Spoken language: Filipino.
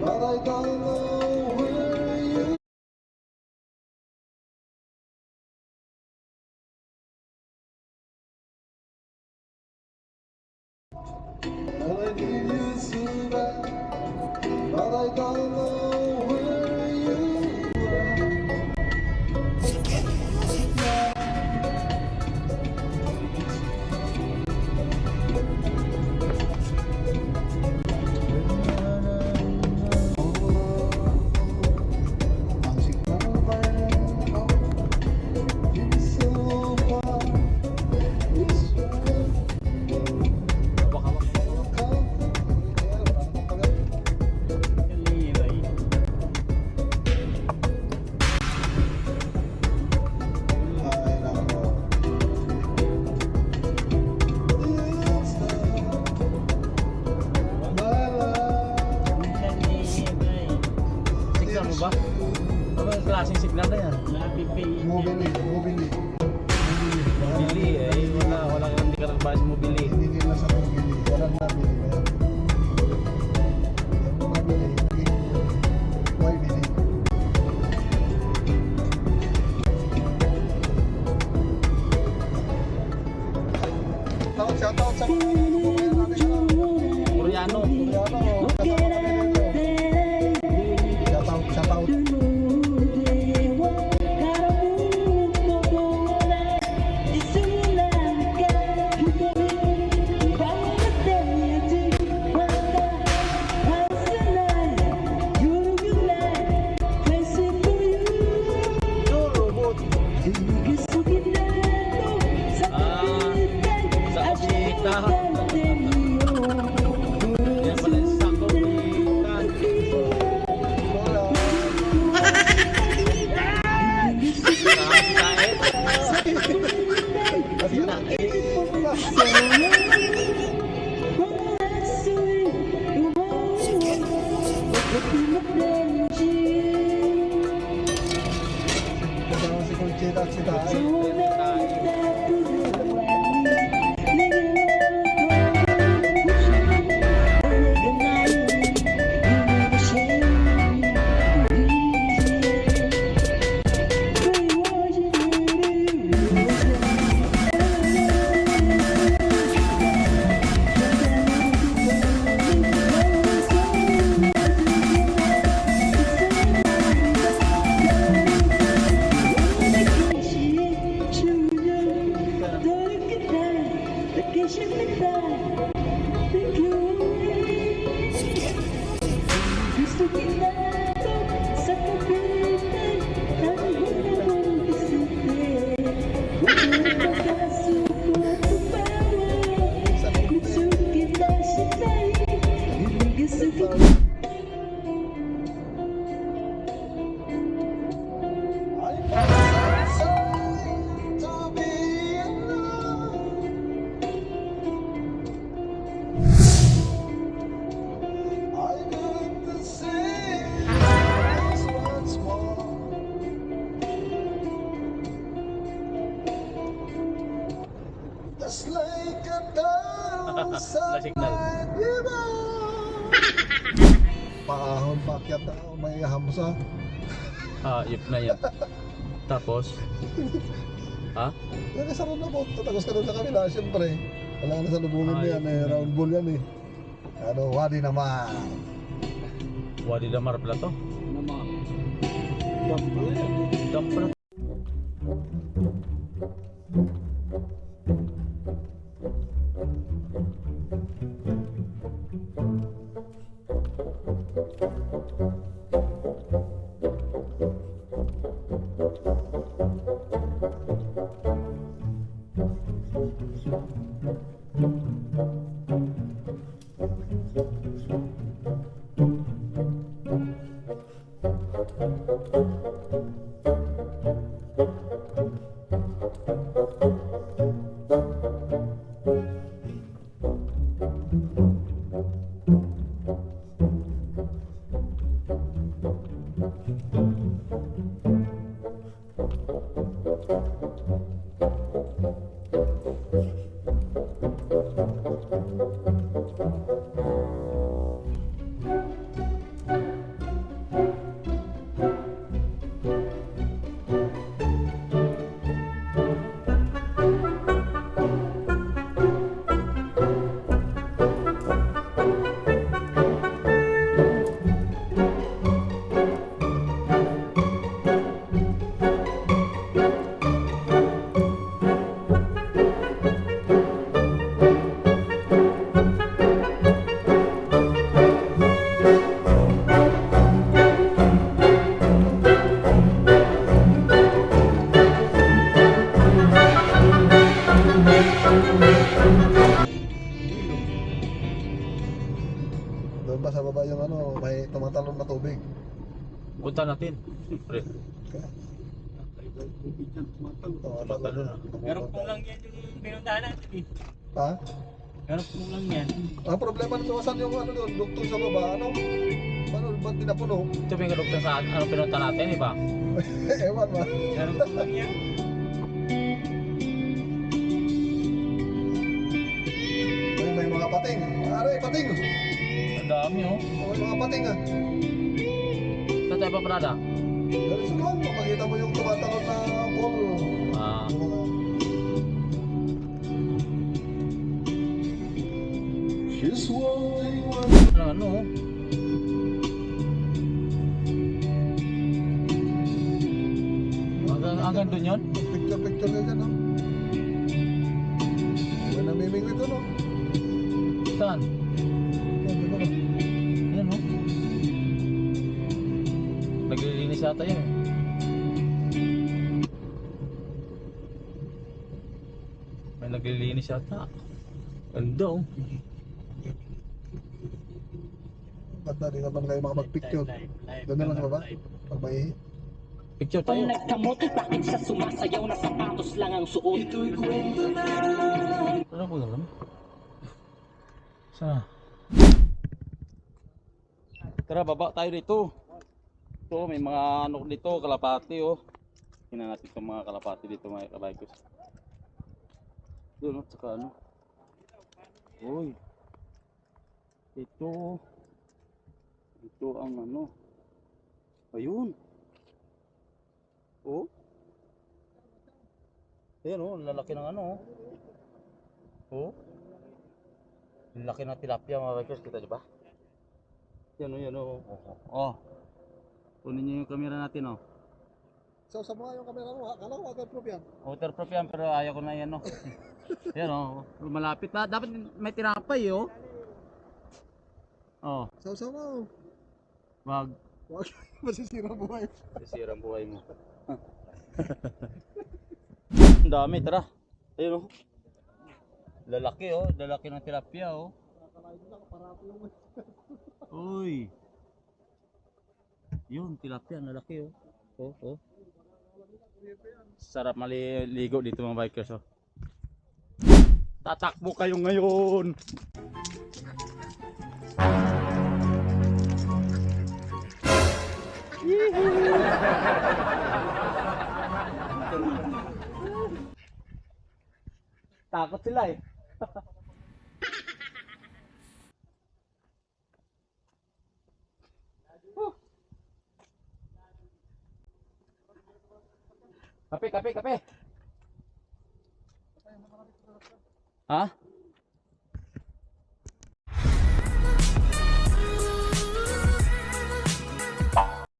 but I don't know where you. And I need you Mobili, mobili. Mobili. Mobili eh. Wala, wala kang hindi ka nagbahas mobili. Hindi nila sa. Yung mabili, naging why bili? Shout out sa mga だ。Just like a thousand signal. Paahon pakyat na may hamsa. Ah, yun na yan. Tapos, ha? Nagkasarap na po. Tatagos ka doon sa kabila, siyempre. Wala na sa lubungin mo Ay, yan eh. Round ball yan eh. Ano, wadi naman. Wadi Damar pala to. Dump pala. Doon ba sa baba yung ano, may tumatalon na tubig? Punta natin. Pre. Tumatalon. Pero kung lang yan yung pinuntahan natin eh. Ha? Pero kung lang yan. Ang problema nito, saan yung ano doon, dugtong sa baba, ano? Ano, ba't pinapuno? Ito yung dugtong sa ano pinunta natin, iba? Ewan ba? Pero kung lang yan. Aray, pating! Ang dami oh. May mga pating ah. Saan tayo paparada? Ganun sa lang, makikita mo yung tumatalon na pole. Ah, Yung mga- She's wanting one ano ano oh. Hanggang, hanggang dun yun? Picture-picture na dyan, no? Yata yun eh. May naglilinis yata. Ganda oh. Ba't na di naman kayo makapag-picture? Doon na lang sa baba? Pag may Picture Pag tayo. nagkamot, bakit sa sumasayaw na sapatos lang ang suot? Ito'y kwento na Ano po alam? Sana? Tara, baba tayo dito. Ito, may mga ano dito, kalapati oh. Tingnan natin itong mga kalapati dito mga kabaykos. Doon, at saka ano. Uy. Ito. Ito ang ano. Ayun. Oh. Ayan oh, lalaki ng ano oh. Oh. Laki ng tilapia mga bikers, kita niyo ba? Yan oh, yan oh. Oh. oh. Kunin niyo yung camera natin oh. So, sa mga yung camera mo, akala ko waterproof yan. Waterproof yan pero ayaw ko na yan oh. yan oh, malapit na. Dapat may tinapay oh. Oh, So, mo. wag Wag, masisira buhay. sisirang buhay mo. Ang dami, tara. Ayun oh. Lalaki oh, lalaki ng tilapia oh. Uy. Yun, tilapia, ang lalaki oh. Oh, oh. Sarap maliligo dito mga bikers oh. Tatakbo kayo ngayon. Takot sila eh. Kape, kape, kape. Ha?